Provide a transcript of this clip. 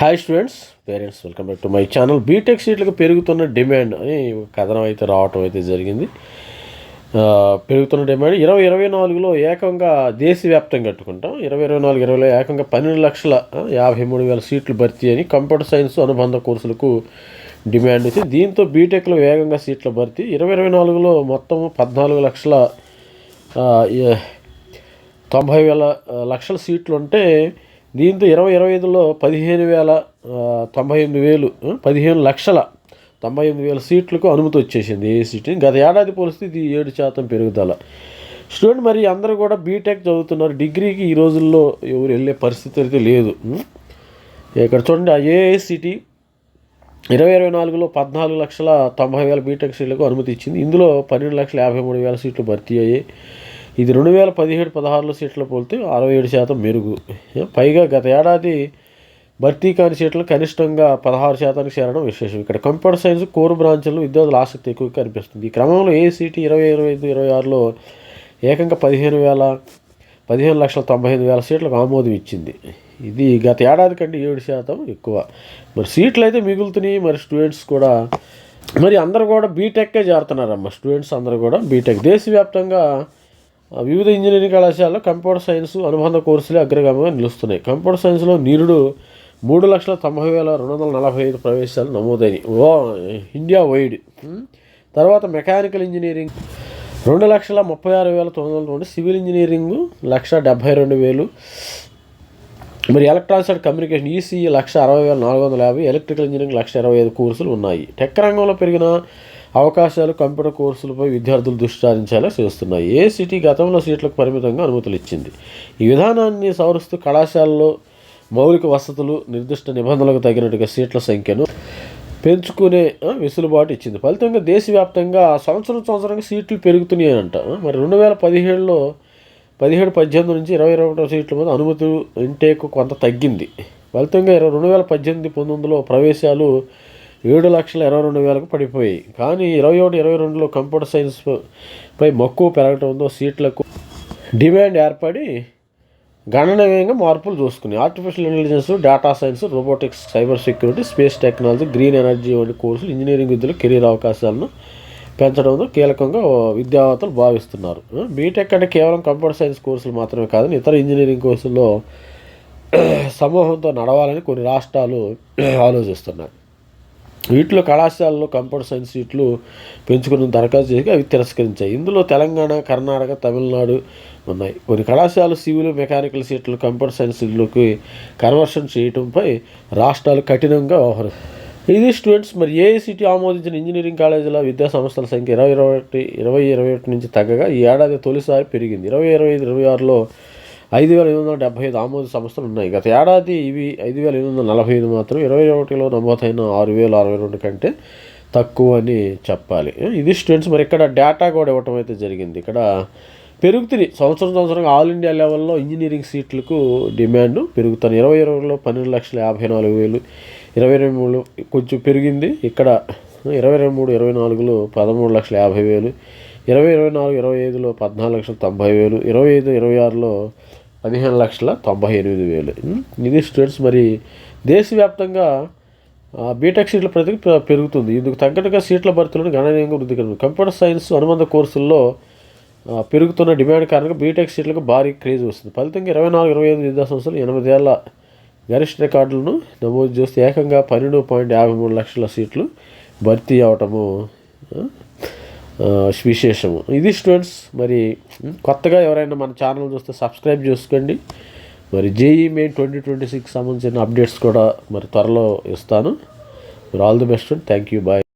Hi students parents welcome back to my channel BTech సీట్లకు పెరుగుతున్న demand అని కథనం అయితే రావటం అయితే జరిగింది. పెరుగుతున్న డిమాండ్ ఇరవై ఇరవై నాలుగులో ఏకంగా దేశవ్యాప్తంగా కట్టుకుంటాం. ఇరవై ఇరవై నాలుగు ఇరవైలో ఏకంగా పన్నెండు లక్షల యాభై మూడు వేల సీట్లు భర్తీ అని కంప్యూటర్ సైన్స్ అనుబంధ కోర్సులకు డిమాండ్ వచ్చి దీంతో బీటెక్లో వేగంగా సీట్ల భర్తీ. ఇరవై ఇరవై నాలుగులో మొత్తం పద్నాలుగు లక్షల తొంభై వేల లక్షల సీట్లు ఉంటే దీంతో ఇరవై ఇరవై ఐదులో పదిహేను వేల తొంభై ఎనిమిది వేలు పదిహేను లక్షల తొంభై ఎనిమిది వేల సీట్లకు అనుమతి వచ్చేసింది ఏ సీట్. గత ఏడాది పోలిస్తే ఇది ఏడు శాతం పెరుగుదల. స్టూడెంట్ మరి అందరూ కూడా బీటెక్ చదువుతున్నారు. డిగ్రీకి ఈ రోజుల్లో ఎవరు వెళ్ళే పరిస్థితి అయితే లేదు. ఇక్కడ చూడండి ఆ ఏఐసిటీ ఇరవై ఇరవై నాలుగులో పద్నాలుగు లక్షల తొంభై వేల బీటెక్ సీట్లకు అనుమతి ఇచ్చింది. ఇందులో పన్నెండు లక్షల యాభై మూడు వేల సీట్లు భర్తీ అయ్యాయి. ఇది రెండు వేల పదిహేడు పదహారులో సీట్లు పోలితే అరవై ఏడు శాతం మెరుగు. పైగా గత ఏడాది భర్తీ కాని సీట్లు కనిష్టంగా పదహారు శాతానికి చేరడం విశేషం. ఇక్కడ కంప్యూటర్ సైన్స్ కోర్ బ్రాంచ్లో విద్యార్థుల ఆసక్తి ఎక్కువ కనిపిస్తుంది. ఈ క్రమంలో ఏసీటీ ఇరవై ఇరవై ఐదు ఇరవై ఆరులో ఏకంగా పదిహేను వేల పదిహేను లక్షల తొంభై ఐదు వేల సీట్లకు ఆమోదం ఇచ్చింది. ఇది గత ఏడాది కంటే ఏడు శాతం ఎక్కువ. మరి సీట్లు అయితే మిగులుతున్నాయి మరి స్టూడెంట్స్ కూడా. మరి అందరూ కూడా బీటెక్కే చేరుతున్నారమ్మ స్టూడెంట్స్ అందరూ కూడా బీటెక్ దేశవ్యాప్తంగా వివిధ ఇంజనీరింగ్ కళాశాలలో కంప్యూటర్ సైన్స్ అనుబంధ కోర్సులే అగ్రగామిగా నిలుస్తున్నాయి. కంప్యూటర్ సైన్స్లో నిరుడు మూడు లక్షల తొంభై వేల రెండు వందల నలభై ఐదు ప్రవేశాలు నమోదైనవి ఓ ఇండియా వైడ్. తర్వాత మెకానికల్ ఇంజనీరింగ్ రెండు లక్షల ముప్పై ఆరు వేల తొమ్మిది వందల నుండి సివిల్ ఇంజనీరింగ్ లక్ష డెబ్భై రెండు వేలు. మరి electronics and communication ECE lakh అరవై వేల నాలుగు వందల యాభై ఎలక్ట్రికల్ ఇంజనీరింగ్ లక్ష ఇరవై ఐదు కోర్సులు ఉన్నాయి. టెక్ రంగంలో పెరిగిన అవకాశాలు కంప్యూటర్ కోర్సులపై విద్యార్థులు దృష్టి సారించేలా చేస్తున్నాయి. ఏ సిటీ గతంలో సీట్లకు పరిమితంగా అనుమతులు ఇచ్చింది? ఈ విధానాన్ని సవరిస్తూ కళాశాలలో మౌలిక వసతులు నిర్దిష్ట నిబంధనలకు తగినట్టుగా సీట్ల సంఖ్యను పెంచుకునే వెసులుబాటు ఇచ్చింది. ఫలితంగా దేశవ్యాప్తంగా సంవత్సరం సంవత్సరంగా సీట్లు పెరుగుతున్నాయంట. మరి రెండు వేల పదిహేడులో పదిహేడు పద్దెనిమిది నుంచి ఇరవై ఇరవై ఒకటో సీట్ల మీద అనుమతులు ఇంటేక్ కొంత తగ్గింది. ఫలితంగా ఇరవై రెండు వేల పద్దెనిమిది పంతొమ్మిదిలో ప్రవేశాలు ఏడు లక్షల ఇరవై రెండు వేలకు పడిపోయాయి కానీ ఇరవై ఒకటి ఇరవై రెండులో కంప్యూటర్ సైన్స్ పై మక్కువ పెరగడంతో సీట్లకు డిమాండ్ ఏర్పడి గణనీయంగా మార్పులు చూసుకున్నాయి. Artificial intelligence data science robotics cyber security space technology green energy వంటి కోర్సులు ఇంజనీరింగ్ విద్యలో కెరీర్ అవకాశాలను పెంచడంలో కీలకంగా విద్యావేత్తలు భావిస్తున్నారు. బీటెక్ అంటే కేవలం కంప్యూటర్ సైన్స్ కోర్సులు మాత్రమే కాదని ఇతర ఇంజనీరింగ్ కోర్సుల్లో సమూహంతో నడవాలని కొన్ని రాష్ట్రాలు ఆలోచిస్తున్నాయి. వీటిలో కళాశాలలో కంప్యూటర్ సైన్స్ సీట్లు పెంచుకుని దరఖాస్తు చేసి అవి తిరస్కరించాయి. ఇందులో తెలంగాణ కర్ణాటక తమిళనాడు ఉన్నాయి. కొన్ని కళాశాలలు సివిల్ మెకానికల్ సీట్లు కంప్యూటర్ సైన్స్ సీట్లకు కన్వర్షన్ చేయడంపై రాష్ట్రాలు కఠినంగా వ్యవహరిస్తాయి ఇది స్టూడెంట్స్ మరి ఏఐసిటీ ఆమోదించిన ఇంజనీరింగ్ కాలేజీల విద్యా సంస్థల సంఖ్య ఇరవై ఇరవై ఒకటి ఇరవై ఇరవై ఒకటి నుంచి తగ్గగా ఈ ఏడాది తొలిసారి పెరిగింది. ఇరవై ఇరవై ఐదు ఇరవై ఆరులో ఐదు వేల ఎనిమిది వందల డెబ్బై ఐదు ఆమోద సంస్థలు ఉన్నాయి. గత ఏడాది ఇవి ఐదు వేల ఎనిమిది వందల నలభై ఐదు మాత్రం ఇరవై ఒకటిలో నమోదైన ఆరు వేల అరవై రెండు కంటే తక్కువ అని చెప్పాలి. ఇది స్టూడెంట్స్ మరి ఇక్కడ డేటా కూడా ఇవ్వటం అయితే జరిగింది. ఇక్కడ పెరుగుతుంది. సంవత్సరం సంవత్సరంగా ఆల్ ఇండియా లెవెల్లో ఇంజనీరింగ్ సీట్లకు డిమాండ్ పెరుగుతాను ఇరవై ఇరవైలో పన్నెండు లక్షల యాభై నాలుగు వేలు ఇరవై ఇరవై మూడు కొంచెం పెరిగింది. ఇక్కడ ఇరవై ఇరవై మూడు ఇరవై నాలుగులో పదమూడు లక్షల యాభై వేలు ఇరవై ఇరవై నాలుగు ఇరవై ఐదులో పద్నాలుగు లక్షల తొంభై వేలు ఇరవై ఐదు ఇరవై ఆరులో పదిహేను లక్షల తొంభై ఎనిమిది వేలు. ఇది స్టూడెంట్స్ మరి దేశవ్యాప్తంగా బీటెక్ సీట్ల ప్రతి పెరుగుతుంది. ఇందుకు తగ్గట్టుగా సీట్ల భర్తీలను గణనీయంగా వృద్ధి కలిగింది కంప్యూటర్ సైన్స్ అనుబంధ కోర్సుల్లో పెరుగుతున్న డిమాండ్ కారణంగా బీటెక్ సీట్లకు భారీ క్రేజ్ వస్తుంది. ఫలితంగా ఇరవై నాలుగు ఇరవై ఐదు విద్యా సంస్థలు ఎనిమిదేళ్ళ గరిష్ట రికార్డులను నమోదు చేస్తే ఏకంగా పన్నెండు పాయింట్ యాభై మూడు లక్షల సీట్లు భర్తీ అవటము విశేషము. ఇది స్టూడెంట్స్ మరి కొత్తగా ఎవరైనా మన ఛానల్ చూస్తే సబ్స్క్రైబ్ చేసుకోండి. మరి JEE Main twenty twenty six సంబంధించిన అప్డేట్స్ కూడా మరి త్వరలో ఇస్తాను. మరి all the best thank you bye